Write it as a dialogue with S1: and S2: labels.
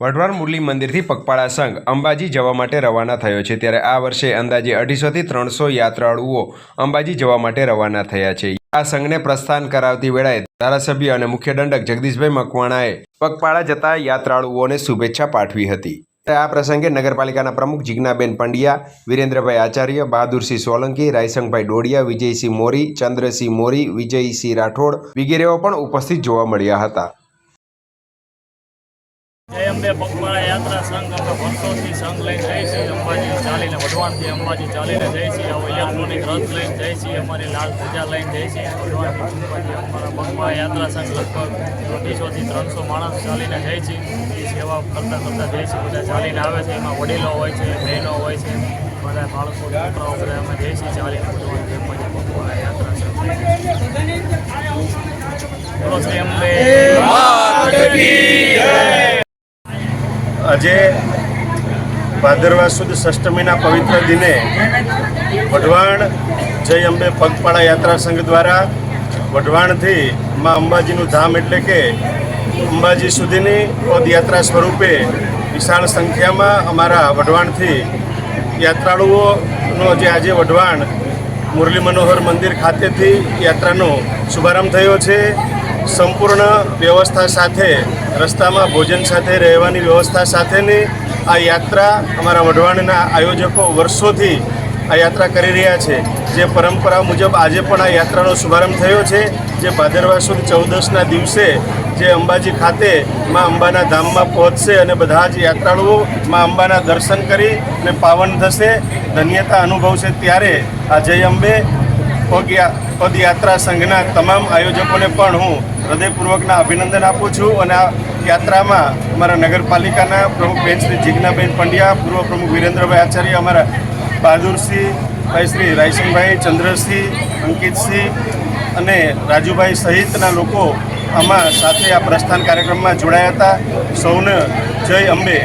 S1: વઢવાણ મુરલી મંદિરથી પગપાળા સંઘ અંબાજી જવા માટે રવાના થયો છે. ત્યારે આ વર્ષે અંદાજે અઢીસોથી ત્રણસો યાત્રાળુઓ અંબાજી જવા માટે રવાના થયા છે. આ સંઘને પ્રસ્થાન કરાવતી વેળાએ ધારાસભ્ય અને મુખ્ય દંડક જગદીશભાઈ મકવાણાએ પગપાળા જતા યાત્રાળુઓને શુભેચ્છા પાઠવી હતી. આ પ્રસંગે નગરપાલિકાના પ્રમુખ જિજ્ઞાબેન પંડ્યા, વિરેન્દ્રભાઈ આચાર્ય, બહાદુરસિંહ સોલંકી, રાયસંગભાઈ ડોડિયા, વિજયસિંહ મોરી, ચંદ્રસિંહ મોરી, વિજયસિંહ રાઠોડ વગેરેઓ પણ ઉપસ્થિત જોવા મળ્યા હતા.
S2: અંબે પગપાળા યાત્રા સંઘ અમે વર્ષોથી સંઘ લઈને જઈએ છીએ. અંબાજી ચાલીને વઢવાનથી અંબાજી ચાલીને જઈએ છીએ. હવે રથ લઈને જઈએ છીએ. અમારી લાલ પૂજા લઈને જઈએ છીએ. વઢવાનથી અંબાજી અમારા પગપાળા યાત્રા સંઘ લગભગ અઢીસોથી ત્રણસો માણસ ચાલીને જાય છે એ સેવા કરતાં કરતાં જાય છે બધા ચાલીને આવે છે. એમાં વડીલો હોય છે, બહેનો હોય છે. બધા બાળકો, છોકરાઓ બધા અમે જઈએ છીએ ચાલીને વઢવાનથી અંબાજી પગપાળા યાત્રા સંઘ બોલો શ્રી અંબે.
S3: આજે ભાદરવા સુદ અષ્ટમીના પવિત્ર દિને વઢવાણ જય અંબે પગપાળા યાત્રા સંઘ દ્વારા વઢવાણથી માં અંબાજીનું ધામ એટલે કે અંબાજી સુધીની પદયાત્રા સ્વરૂપે વિશાળ સંખ્યામાં અમારા વઢવાણથી યાત્રાળુઓનો જે આજે વઢવાણ મુરલી મનોહર મંદિર ખાતેથી યાત્રાનો શુભારંભ થયો છે. સંપૂર્ણ વ્યવસ્થા સાથે રસ્તામાં ભોજન સાથે રહેવાની વ્યવસ્થા સાથેની આ યાત્રા અમારા વઢવાણના આયોજકો વર્ષોથી આ યાત્રા કરી રહ્યા છે. જે પરંપરા મુજબ આજે પણ આ યાત્રાનો શુભારંભ થયો છે. જે ભાદરવા સુદ ચૌદસના દિવસે જે અંબાજી ખાતે માં અંબાના ધામમાં પહોંચશે અને બધા જ યાત્રાળુઓ માં અંબાના દર્શન કરી અને પાવન થશે. ધન્યતા અનુભવશે ત્યારે આ જય અંબે પદયાત્રા સંઘના તમામ આયોજકોને પણ હું હૃદયપૂર્વકના અભિનંદન આપું છું અને આ યાત્રામાં અમારા નગરપાલિકાના પ્રમુખ બેન શ્રી જિજ્ઞાબેન પંડ્યા, પૂર્વ પ્રમુખ વિરેન્દ્રભાઈ આચાર્ય, અમારા બહાદુરસિંહ, ભાઈ શ્રી રાયસિંહભાઈ ચંદ્રસિંહ, અંકિતસિંહ અને રાજુભાઈ સહિતના લોકો આમાં સાથે આ પ્રસ્થાન કાર્યક્રમમાં જોડાયા હતા. સૌને જય અંબે!